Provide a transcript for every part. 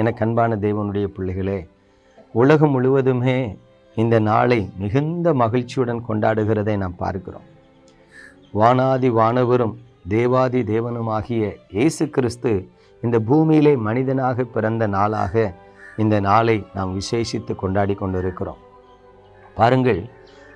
எனக்கு அன்பான தேவனுடைய பிள்ளைகளே உலகம் முழுவதுமே இந்த நாளை மிகுந்த மகிழ்ச்சியுடன் கொண்டாடுகிறதை நாம் பார்க்கிறோம். வானாதி வானவரும் தேவாதி தேவனுமாகிய இயேசு கிறிஸ்து இந்த பூமியிலே மனிதனாக பிறந்த நாளாக இந்த நாளை நாம் விசேஷித்து கொண்டாடி கொண்டிருக்கிறோம். பாருங்கள்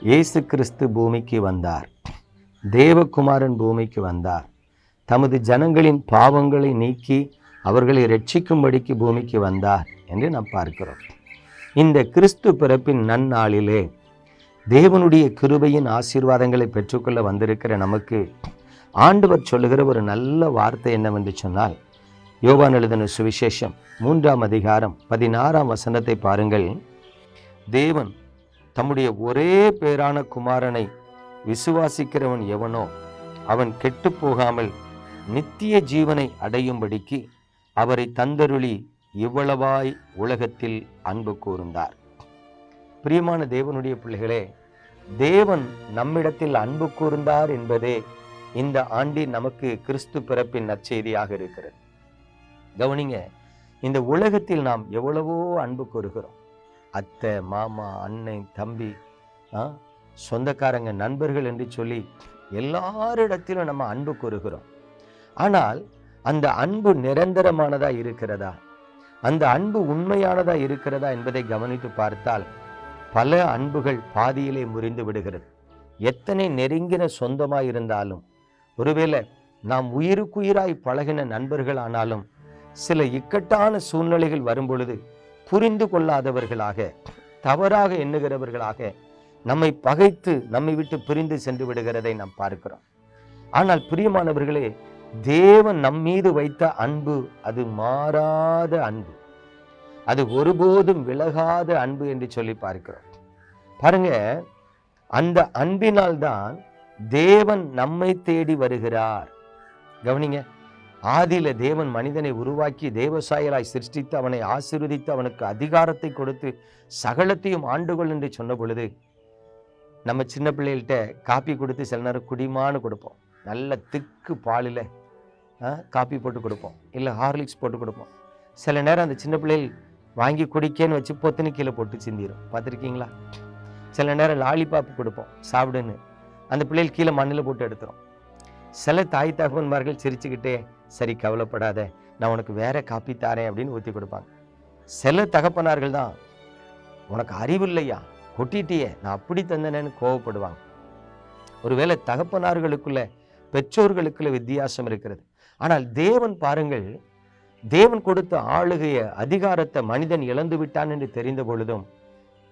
இயேசு கிறிஸ்து பூமிக்கு வந்தார். தேவகுமாரன் பூமிக்கு வந்தார். தமது ஜனங்களின் பாவங்களை நீக்கி அவர்களை ரட்சிக்கும்படிக்கு பூமிக்கு வந்தார் என்று நாம் பார்க்கிறோம். இந்த கிறிஸ்து பிறப்பின் நன்னாளிலே தேவனுடைய கிருபையின் ஆசீர்வாதங்களை பெற்றுக்கொள்ள வந்திருக்கிற நமக்கு ஆண்டவர் சொல்லுகிற ஒரு நல்ல வார்த்தை என்னவென்று சொன்னால் யோவான் எழுதின சுவிசேஷம் மூன்றாம் அதிகாரம் பதினாறாம் வசனத்தை பாருங்கள். தேவன் தம்முடைய ஒரே பேரான குமாரனை விசுவாசிக்கிறவன் எவனோ அவன் கெட்டு போகாமல் நித்திய ஜீவனை அடையும்படிக்கு அவரை தந்தருளி இவ்வளவாய் உலகத்தில் அன்பு கூர்ந்தார். பிரியமான தேவனுடைய பிள்ளைகளே தேவன் நம்மிடத்தில் அன்பு கூர்ந்தார் என்பதே இந்த ஆண்டி நமக்கு கிறிஸ்து பிறப்பின் நற்செய்தியாக இருக்கிறது. கவனிங்க இந்த உலகத்தில் நாம் எவ்வளவோ அன்பு கூறுகிறோம். அத்தை மாமா அண்ணன் தம்பி ஆ, சொந்தக்காரங்க நண்பர்கள் என்று சொல்லி எல்லாரிடத்திலும் நம்ம அன்பு கூறுகிறோம். ஆனால் அந்த அன்பு நிரந்தரமானதா இருக்கிறதா? அந்த அன்பு உண்மையானதா இருக்கிறதா என்பதை கவனித்து பார்த்தால் பல அன்புகள் பாதியிலே முறிந்து விடுகிறது. எத்தனை நெருங்கின சொந்தமாக இருந்தாலும் ஒருவேளை நாம் உயிருக்குயிராய் பழகின நண்பர்கள் ஆனாலும் சில இக்கட்டான சூழ்நிலைகள் வரும்பொழுது புரிந்து கொள்ளாதவர்களாக தவறாக எண்ணுகிறவர்களாக நம்மை பகைத்து நம்மை விட்டு பிரிந்து சென்று விடுகிறதை நாம் பார்க்கிறோம். ஆனால் பிரியமானவர்களே தேவன் நம் மீது வைத்த அன்பு அது மாறாத அன்பு. அது ஒருபோதும் விலகாத அன்பு என்று சொல்லி பார்க்கிறோம். பாருங்க அந்த அன்பினால் தான் தேவன் நம்மை தேடி வருகிறார். கவனிங்க ஆதியில தேவன் மனிதனை உருவாக்கி தேவசாயலாய் சிருஷ்டித்து அவனை ஆசிர்வதித்து அவனுக்கு அதிகாரத்தை கொடுத்து சகலத்தையும் ஆண்டுகொள் என்று சொன்ன பொழுது நம்ம சின்ன பிள்ளைகள்கிட்ட காப்பி கொடுத்து சில நேரம் குடிமான்னு கொடுப்போம். நல்ல திக்கு பாலில் காப்பி போட்டு கொடுப்போம். இல்லை ஹார்லிக்ஸ் போட்டு கொடுப்போம். சில நேரம் அந்த சின்ன பிள்ளைகள் வாங்கி குடிக்கேன்னு வச்சு பொத்துன்னு கீழே போட்டு சிந்திடும் பார்த்துருக்கீங்களா? சில நேரம் லாலிபாப் கொடுப்போம் சாப்பிடுன்னு. அந்த பிள்ளைகள் கீழே மண்ணில் போட்டு எடுத்துரும். சில தாய் தகவன்மார்கள் சிரிச்சுக்கிட்டே சரி கவலைப்படாத. நான் உனக்கு வேற காப்பி தாரேன் அப்படின்னு ஊற்றி கொடுப்பாங்க. சில தகப்பனார்கள் தான் உனக்கு அறிவு இல்லையா? கொட்டிட்டியே. நான் அப்படி தந்தனேன்னு கோவப்படுவாங்க. ஒருவேளை தகப்பனார்களுக்குள்ள பெற்றோர்களுக்குள்ள வித்தியாசம் இருக்கிறது. ஆனால் தேவன் பாருங்கள் தேவன் கொடுத்த ஆளுகைய அதிகாரத்தை மனிதன் இழந்து விட்டான் என்று தெரிந்த பொழுதும்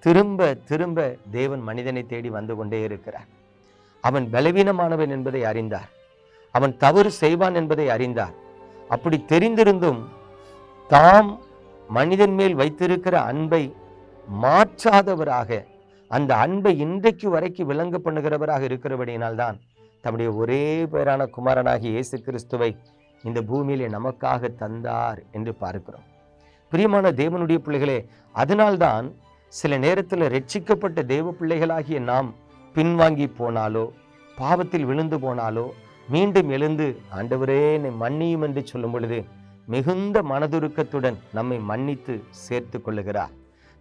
திரும்ப திரும்ப தேவன் மனிதனை தேடி வந்து கொண்டே இருக்கிறார். அவன் பலவீனமானவன் என்பதை அறிந்தார். அவன் தவறு செய்வான் என்பதை அறிந்தார். அப்படி தெரிந்திருந்தும் தாம் மனிதன் மேல் வைத்திருக்கிற அன்பை மாற்றாதவராக அந்த அன்பை இன்றைக்கு வரைக்கும் விளங்க பண்ணுகிறவராக இருக்கிறபடியினால்தான் தம்முடைய ஒரே பேரான குமாரனாகி இயேசு கிறிஸ்துவை இந்த பூமியிலே நமக்காக தந்தார் என்று பார்க்கிறோம். பிரியமான தேவனுடைய பிள்ளைகளே அதனால்தான் சில நேரத்தில் ரட்சிக்கப்பட்ட தேவ பிள்ளைகளாகிய நாம் பின்வாங்கி போனாலோ பாவத்தில் விழுந்து போனாலோ மீண்டும் எழுந்து ஆண்டவரே என்னை மன்னியும் என்று சொல்லும் பொழுது மிகுந்த மனதுருக்கத்துடன் நம்மை மன்னித்து சேர்த்து கொள்ளுகிறார்.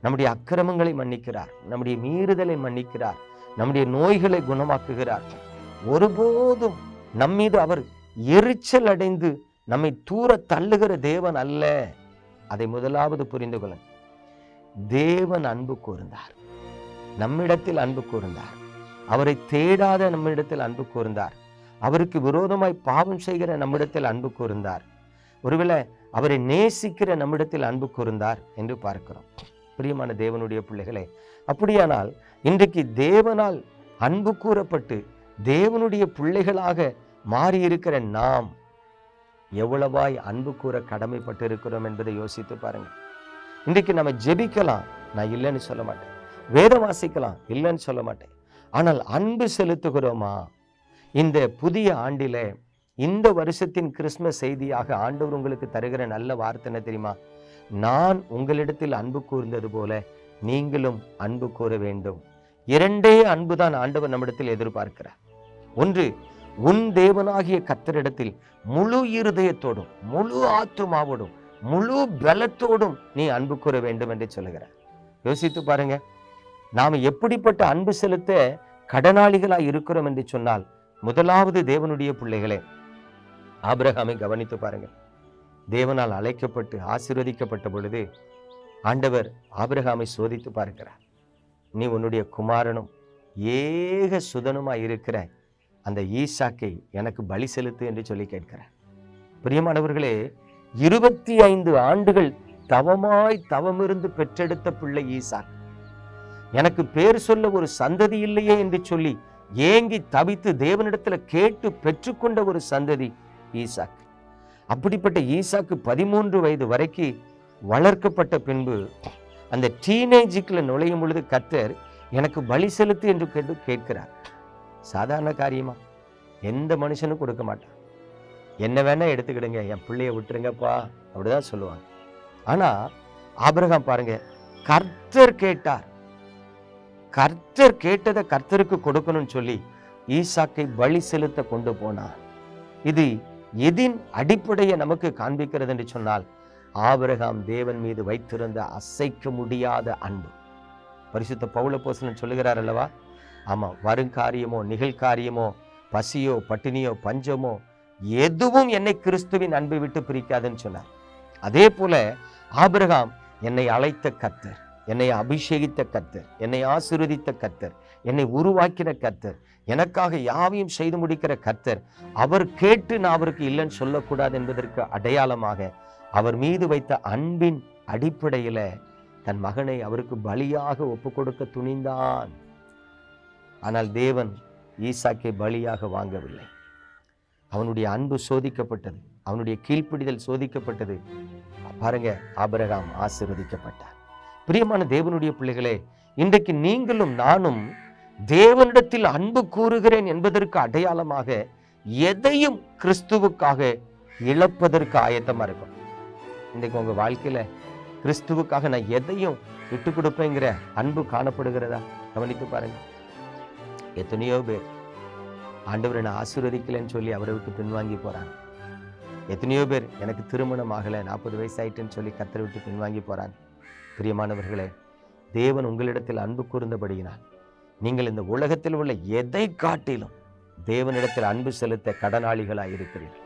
நம்முடைய அக்கிரமங்களை மன்னிக்கிறார். நம்முடைய மீறுதலை மன்னிக்கிறார். நம்முடைய நோய்களை குணமாக்குகிறார். ஒருபோதும் நம்மீது அவர் எரிச்சல் அடைந்து நம்மை தூர தள்ளுகிற தேவன் அல்ல. அதை முதலாவது புரிந்து கொள்ள தேவன் அன்பு கூர்ந்தார். நம்மிடத்தில் அன்பு கூர்ந்தார். அவரை தேடாத நம்மிடத்தில் அன்பு கூர்ந்தார். அவருக்கு விரோதமாய் பாவம் செய்கிற நம்மிடத்தில் அன்பு கூர்ந்தார். ஒருவேளை அவரை நேசிக்கிற நம்மிடத்தில் அன்பு கூர்ந்தார் என்று பார்க்கிறோம். பிரியமான தேவனுடைய பிள்ளைகளே அப்படியானால் இன்றைக்கு தேவனால் அன்பு கூறப்பட்டு தேவனுடைய பிள்ளைகளாக மாறியிருக்கிற நாம் எவ்வளவாய் அன்பு கூற கடமைப்பட்டு இருக்கிறோம் என்பதை யோசித்து பாருங்க இன்றைக்கு நம்ம ஜெபிக்கலாம். நான் இல்லைன்னு சொல்ல மாட்டேன். வேதம் வாசிக்கலாம். இல்லைன்னு சொல்ல மாட்டேன். ஆனால் அன்பு செலுத்துகிறோமா? இந்த புதிய ஆண்டிலே இந்த வருஷத்தின் கிறிஸ்மஸ் செய்தியாக ஆண்டவர் உங்களுக்கு தருகிற நல்ல வார்த்தை என்ன தெரியுமா? நான் உங்களிடத்தில் அன்பு கூர்ந்தது போல நீங்களும் அன்பு கூற வேண்டும். இரண்டே அன்புதான் ஆண்டவர் நம்மிடத்தில் எதிர்பார்க்கிறார். ஒன்று உன் தேவனாகிய கத்தரிடத்தில் முழு இருதயத்தோடும் முழு ஆத்துமாவோடும் முழு பலத்தோடும் நீ அன்பு கூற வேண்டும் என்று சொல்லுகிறார். யோசித்து பாருங்க. நாம் எப்படிப்பட்ட அன்பு செலுத்த கடனாளிகளாய் இருக்கிறோம் என்று சொன்னால் முதலாவது தேவனுடைய பிள்ளைகளே ஆபிரகாமை கவனித்து பாருங்கள் தேவனால் அழைக்கப்பட்டு ஆசீர்வதிக்கப்பட்ட பொழுது ஆண்டவர் ஆபிரகாமை சோதித்து பார்க்கிறார். நீ உன்னுடைய குமாரனும் ஏக சுதனுமாய் இருக்கிற அந்த ஈசாக்கை எனக்கு பலி செலுத்து என்று சொல்லி கேட்கிறார். பிரியமானவர்களே இருபத்தி ஐந்து ஆண்டுகள் தவமாய் தவமிருந்து பெற்றெடுத்த பிள்ளை ஈசாக். எனக்கு பேர் சொல்ல ஒரு சந்ததி இல்லையே என்று சொல்லி ஏங்கி தவித்து தேவனிடத்துல கேட்டு பெற்றுக்கொண்ட ஒரு சந்ததி ஈசாக். அப்படிப்பட்ட ஈசாக்கு பதிமூன்று வயது வரைக்கு வளர்க்கப்பட்ட பின்பு அந்த டீனேஜுக்குள்ள நுழையும் பொழுது கத்தர் எனக்கு பலி செலுத்து என்று கேட்டு கேட்கிறார். சாதாரண காரியமா? எந்த மனுஷனும் கொடுக்க மாட்டான். என்ன வேணா எடுத்துக்கிடுங்க என் பிள்ளைய விட்டுருங்கப்பா அப்படிதான் சொல்லுவாங்க. ஆனா ஆபிரகாம் பாருங்க கர்த்தர் கேட்டார். கர்த்தர் கேட்டதை கர்த்தருக்கு கொடுக்கணும்னு சொல்லி ஈசாக்கை பலி செலுத்த கொண்டு போனார். இது எதின் அடிப்படையை நமக்கு காண்பிக்கிறது என்று சொன்னால் ஆபிரகாம் தேவன் மீது வைத்திருந்த அசைக்க முடியாத அன்பு. பரிசுத்த பவுல போசலன் சொல்லுகிறார் அல்லவா? ஆமாம் வருங்காரியமோ நிகழ்காரியமோ பசியோ பட்டினியோ பஞ்சமோ எதுவும் என்னை கிறிஸ்துவின் அன்பை விட்டு பிரிக்காதுன்னு சொன்னார். அதே போல ஆபிரகாம் என்னை அழைத்த கத்தர் என்னை அபிஷேகித்த கத்தர் என்னை ஆசிர்வதித்த கத்தர் என்னை உருவாக்கின கத்தர் எனக்காக யாவையும் செய்து முடிக்கிற கத்தர் அவர் கேட்டு நான் அவருக்கு இல்லைன்னு சொல்லக்கூடாது என்பதற்கு அடையாளமாக அவர் மீது வைத்த அன்பின் அடிப்படையில தன் மகனை அவருக்கு பலியாக ஒப்பு கொடுக்க துணிந்தான். ஆனால் தேவன் ஈசாக்கை பலியாக வாங்கவில்லை. அவனுடைய அன்பு சோதிக்கப்பட்டது. அவனுடைய கீழ்ப்பிடிதல் சோதிக்கப்பட்டது. பாருங்க ஆபரகாம் ஆசிர்வதிக்கப்பட்டார். பிரியமான தேவனுடைய பிள்ளைகளே இன்றைக்கு நீங்களும் நானும் தேவனிடத்தில் அன்பு கூறுகிறேன் என்பதற்கு அடையாளமாக எதையும் கிறிஸ்துவுக்காக இழப்பதற்கு ஆயத்தமா இருக்கும் இன்றைக்கு உங்க வாழ்க்கையில கிறிஸ்துவுக்காக நான் எதையும் விட்டு கொடுப்பேங்கிற அன்பு காணப்படுகிறதா? கவனித்து பாருங்கள் எத்தனையோ பேர். ஆண்டவர் என்னை ஆசீர்வதிக்கலைன்னு சொல்லி அவரை விட்டு பின்வாங்கி போகிறாங்க எத்தனையோ பேர் எனக்கு திருமணம் ஆகலை நாற்பது வயசு ஆயிட்டுன்னு சொல்லி கத்தரை விட்டு பின்வாங்கி போகிறாங்க பிரியமானவர்களே தேவன் உங்களிடத்தில் அன்பு கூர்ந்தபடியினால் நீங்கள் இந்த உலகத்தில் உள்ள எதை காட்டிலும் தேவனிடத்தில் அன்பு செலுத்த கடனாளிகளாக இருக்கிறீர்கள்.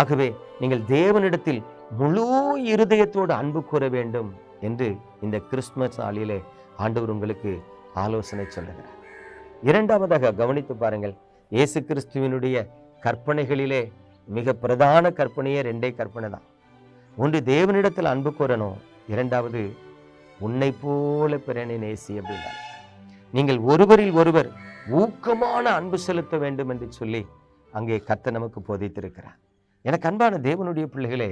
ஆகவே நீங்கள் தேவனிடத்தில் முழு இருதயத்தோடு அன்பு கூற வேண்டும் என்று இந்த கிறிஸ்துமஸ் நாளிலே ஆண்டவர் உங்களுக்கு ஆலோசனை சொல்லுகிறார். இரண்டாவதாக கவனித்து பாருங்கள் இயேசு கிறிஸ்துவினுடைய கற்பனைகளிலே மிக பிரதான கற்பனையே ரெண்டே கற்பனை தான். ஒன்று தேவனிடத்தில் அன்பு கூறணும் இரண்டாவது உன்னை போல பிறனை நேசி அப்படின்னா நீங்கள் ஒருவரில் ஒருவர் ஊக்கமான அன்பு செலுத்த வேண்டும் என்று சொல்லி அங்கே கர்த்த நமக்கு போதித்திருக்கிறார். எனக்கு அன்பான தேவனுடைய பிள்ளைகளே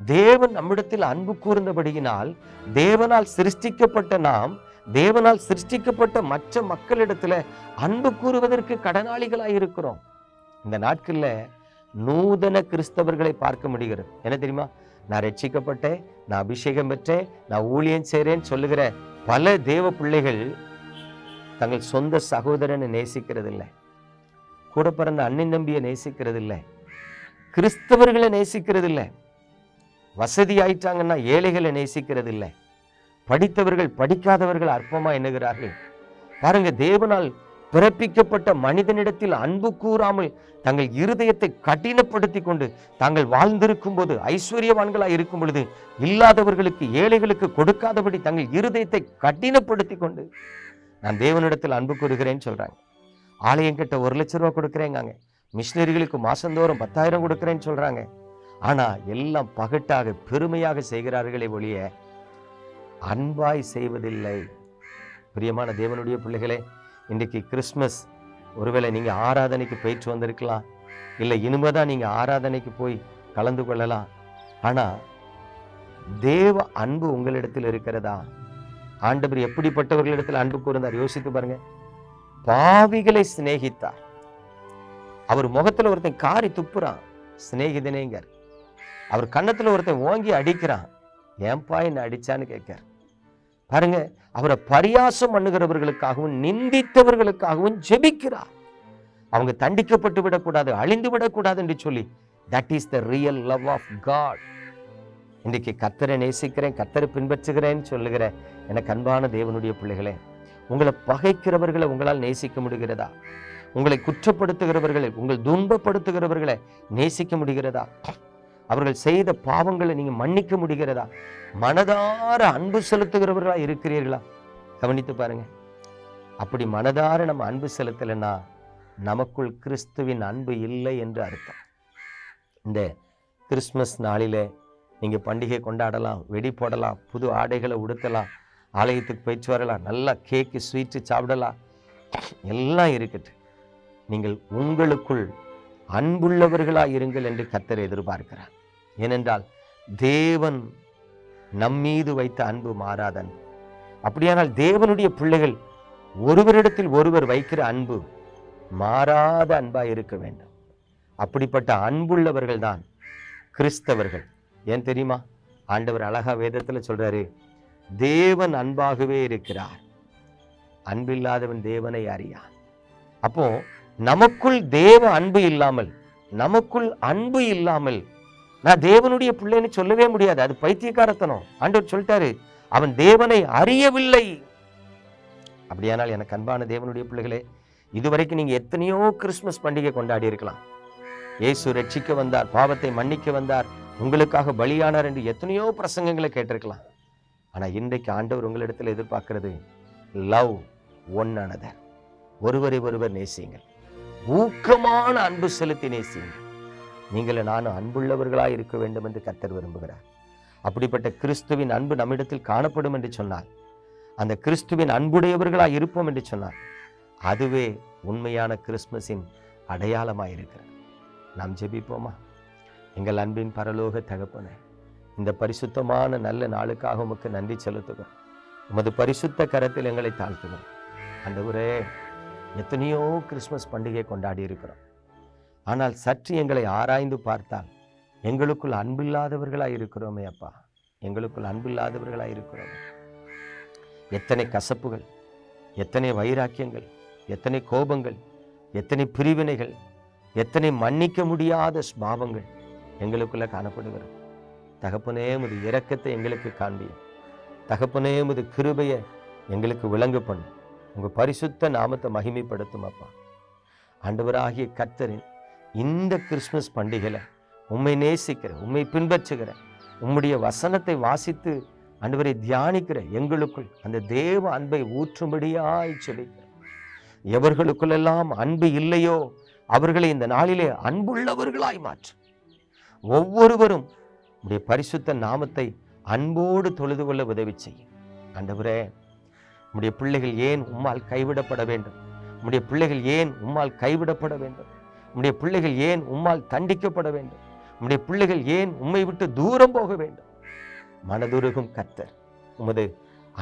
தேவன் நம்மிடத்தில் அன்பு கூர்ந்தபடியினால் தேவனால் சிருஷ்டிக்கப்பட்ட நாம் தேவனால் சிருஷ்டிக்கப்பட்ட மற்ற மக்களிடத்துல அன்பு கூறுவதற்கு கடனாளிகளாக இருக்கிறோம் இந்த நாட்களில் நூதன கிறிஸ்தவர்களை பார்க்க முடிகிறது. என்ன தெரியுமா? நான் ரட்சிக்கப்பட்டேன் நான் அபிஷேகம் பெற்றேன் நான் ஊழியம் செய்கிறேன்னு சொல்லுகிற பல தேவ பிள்ளைகள் தங்கள் சொந்த சகோதரனை நேசிக்கிறது இல்லை கூட பிறந்த அண்ணன் தம்பியை நேசிக்கிறது இல்லை கிறிஸ்தவர்களை நேசிக்கிறது இல்லை வசதி ஆயிட்டாங்கன்னா ஏழைகளை நேசிக்கிறது இல்லை படித்தவர்கள் படிக்காதவர்கள் அற்பமா எண்ணுகிறார்கள். பாருங்க தேவனால் பிறப்பிக்கப்பட்ட மனிதனிடத்தில் அன்பு கூறாமல் தங்கள் இருதயத்தை கடினப்படுத்தி கொண்டு தாங்கள் வாழ்ந்திருக்கும் போது ஐஸ்வர்யவான்களாய் இருக்கும் பொழுது இல்லாதவர்களுக்கு ஏழைகளுக்கு கொடுக்காதபடி தங்கள் இருதயத்தை கடினப்படுத்தி கொண்டு நான் தேவனிடத்தில் அன்பு கூறுகிறேன்னு சொல்றாங்க. ஆலயம் கிட்ட ஒரு லட்ச ரூபா கொடுக்குறேங்காங்க. மிஷினரிகளுக்கு மாசந்தோறும் பத்தாயிரம் கொடுக்குறேன்னு சொல்றாங்க. ஆனா எல்லாம் பகட்டாக பெருமையாக செய்கிறார்களே ஒழிய அன்பாய் செய்வதில்லை. பிரியமான தேவனுடைய பிள்ளைகளே இன்றைக்கு கிறிஸ்மஸ். ஒருவேளை நீங்க ஆராதனைக்கு போயிட்டு வந்திருக்கலாம். இல்லை இனிமேதான் நீங்க ஆராதனைக்கு போய் கலந்து கொள்ளலாம். ஆனா தேவ அன்பு உங்களிடத்தில் இருக்கிறதா? ஆண்டவர் எப்படிப்பட்டவர்களிடத்தில் அன்பு கூர்ந்தார்? யோசித்து பாருங்க. பாவிகளை சிநேகித்தார். அவர் முகத்துல ஒருத்தன் காரி துப்புறான். சிநேகிதனேங்கர் அவர் கன்னத்துல ஒருத்தன் ஓங்கி அடிக்கிறான். ஏன்பா என்ன அடிச்சான்னு கேட்கார் பாருங்க அவரை பரியாசம் பண்ணுகிறவர்களுக்காகவும் நிந்தித்தவர்களுக்காகவும் ஜெபிக்கிறார். அவங்க தண்டிக்கப்பட்டு விடக்கூடாது அழிந்து விடக்கூடாது என்று சொல்லி that is the real love of God இன்றைக்கு கத்தரை நேசிக்கிறேன் கத்தரை பின்பற்றுகிறேன்னு சொல்லுகிற எனக்கு அன்பான தேவனுடைய பிள்ளைகளே உங்களை பகைக்கிறவர்களை உங்களால் நேசிக்க முடிகிறதா? உங்களை குற்றப்படுத்துகிறவர்களை உங்கள் துன்பப்படுத்துகிறவர்களை நேசிக்க முடிகிறதா? அவர்கள் செய்த பாவங்களை நீங்கள் மன்னிக்க முடிகிறதா? மனதார அன்பு செலுத்துகிறவர்களாக இருக்கிறீர்களா? கவனித்து பாருங்க. அப்படி மனதார நம்ம அன்பு செலுத்தலைன்னா நமக்குள் கிறிஸ்துவின் அன்பு இல்லை என்று அர்த்தம். இந்த கிறிஸ்மஸ் நாளில் நீங்கள் பண்டிகை கொண்டாடலாம் வெடி போடலாம் புது ஆடைகளை உடுத்தலாம் ஆலயத்துக்கு போயிட்டு வரலாம் நல்லா கேக்கு ஸ்வீட்டு சாப்பிடலாம். எல்லாம் இருக்கட்டு நீங்கள் உங்களுக்குள் அன்புள்ளவர்களாக இருங்கள் என்று கத்தர் எதிர்பார்க்கிறார். ஏனென்றால் தேவன் நம்மீது வைத்த அன்பு மாறாதன். அப்படியானால் தேவனுடைய பிள்ளைகள் ஒருவரிடத்தில் ஒருவர் வைக்கிற அன்பு மாறாத அன்பாக இருக்க வேண்டும். அப்படிப்பட்ட அன்புள்ளவர்கள் தான் கிறிஸ்தவர்கள். ஏன் தெரியுமா? ஆண்டவர் அழகா வேதத்தில் சொல்றாரு தேவன் அன்பாகவே இருக்கிறார். அன்பில்லாதவன் தேவனை அறியான் அப்போ நமக்குள் தேவ அன்பு இல்லாமல் நமக்குள் அன்பு இல்லாமல் நான் தேவனுடைய பிள்ளைன்னு சொல்லவே முடியாது. அது பைத்தியக்காரத்தனம். ஆண்டவர் சொல்லிட்டாரு அவன் தேவனை அறியவில்லை. அப்படியானால் எனக்கு அன்பான தேவனுடைய பிள்ளைகளே இதுவரைக்கும் நீங்க எத்தனையோ கிறிஸ்மஸ் பண்டிகை கொண்டாடி இருக்கலாம். இயேசு ரட்சிக்க வந்தார் பாவத்தை மன்னிக்க வந்தார் உங்களுக்காக பலியானார் என்று எத்தனையோ பிரசங்கங்களை கேட்டிருக்கலாம். ஆனா இன்றைக்கு ஆண்டவர் உங்களிடத்தில் எதிர்பார்க்கிறது லவ் ஒன் ஒருவரை ஒருவர் நேசியுங்கள். ஊக்கமான அன்பு செலுத்தி நேசியுங்கள். நீங்கள் நானும் அன்புள்ளவர்களாக இருக்க வேண்டும் என்று கத்தர் விரும்புகிறார். அப்படிப்பட்ட கிறிஸ்துவின் அன்பு நம்மிடத்தில் காணப்படும் என்று சொன்னார் அந்த கிறிஸ்துவின் அன்புடையவர்களாக இருப்போம் என்று சொன்னார் அதுவே உண்மையான கிறிஸ்மஸின் அடையாளமாக இருக்கிறது. நாம் ஜெபிப்போமா? எங்கள் அன்பின் பரலோக தகப்பனே இந்த பரிசுத்தமான நல்ல நாளுக்காக உமக்கு நன்றி செலுத்துகிறோம். உமது பரிசுத்த கரத்தில் எங்களை தாழ்த்துகிறோம். ஆண்டவரே எத்தனையோ கிறிஸ்மஸ் பண்டிகை கொண்டாடி இருக்கிறோம். ஆனால் சற்று எங்களை ஆராய்ந்து பார்த்தால் எங்களுக்குள் அன்பில்லாதவர்களாக இருக்கிறோமே அப்பா. எங்களுக்குள் அன்பில்லாதவர்களாக இருக்கிறோம். எத்தனை கசப்புகள் எத்தனை வைராக்கியங்கள் எத்தனை கோபங்கள் எத்தனை பிரிவினைகள் எத்தனை மன்னிக்க முடியாத ஸ்பாவங்கள் எங்களுக்குள்ள காணப்படுகிறது. தகப்பனே முது இரக்கத்தை எங்களுக்கு காண்பியும் தகப்பனே முது கிருபையை எங்களுக்கு விளங்கு பண்ணும். உங்க பரிசுத்த நாமத்தை மகிமைப்படுத்தும் அப்பா. ஆண்டவராகிய கர்த்தரின் இந்த கிறிஸ்மஸ் பண்டிகையில் உம்மை நேசிக்கிற உம்மை பின்பற்றுகிற உம்முடைய வசனத்தை வாசித்து ஆண்டவரை தியானிக்கிற எங்களுக்குள் அந்த தேவ அன்பை ஊற்றும்படியாய் சொல்லிக்கிற எவர்களுக்குள்ளெல்லாம் அன்பு இல்லையோ அவர்களை இந்த நாளிலே அன்புள்ளவர்களாய் மாற்று. ஒவ்வொருவரும் உடைய பரிசுத்த நாமத்தை அன்போடு தொழுது கொள்ள உதவி செய்யும். அண்டவரே உடைய பிள்ளைகள் ஏன் உம்மால் கைவிடப்பட வேண்டும்? உடைய பிள்ளைகள் ஏன் உம்மால் கைவிடப்பட வேண்டும்? உம்முடைய பிள்ளைகள் ஏன் உம்மால் தண்டிக்கப்பட வேண்டும்? உம்முடைய பிள்ளைகள் ஏன் உம்மை விட்டு தூரம் போக வேண்டும்? மனதுருகும் கத்தர் உமது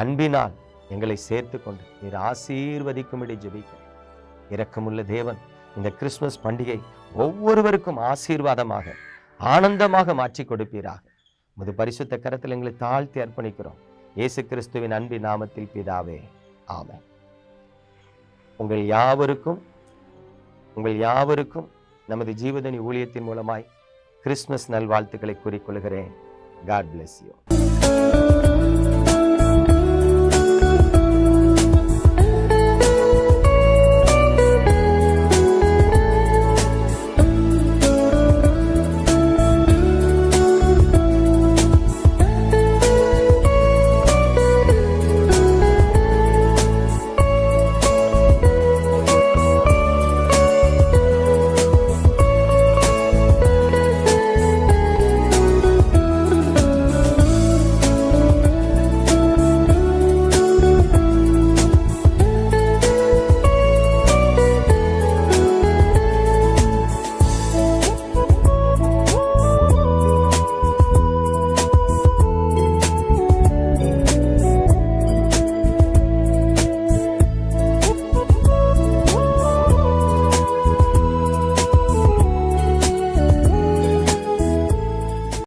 அன்பினால் எங்களை சேர்த்து கொண்டு நீர் ஆசீர்வதிக்கும்படி ஜெபிக்க இரக்கமுள்ள தேவன் இந்த கிறிஸ்துமஸ் பண்டிகை ஒவ்வொருவருக்கும் ஆசீர்வாதமாக ஆனந்தமாக மாற்றி கொடுப்பீராக. உமது பரிசுத்த கரத்தில் எங்களை தாழ்த்தி அர்ப்பணிக்கிறோம். இயேசு கிறிஸ்துவின் அன்பின் நாமத்தில் பிதாவே ஆமென். உங்கள் யாவருக்கும் உங்கள் யாவருக்கும் நமது ஜீவதனி ஊழியத்தின் மூலமாய் கிறிஸ்மஸ் நல்வாழ்த்துக்களை கூறிக்கொள்கிறேன் காட் bless யூ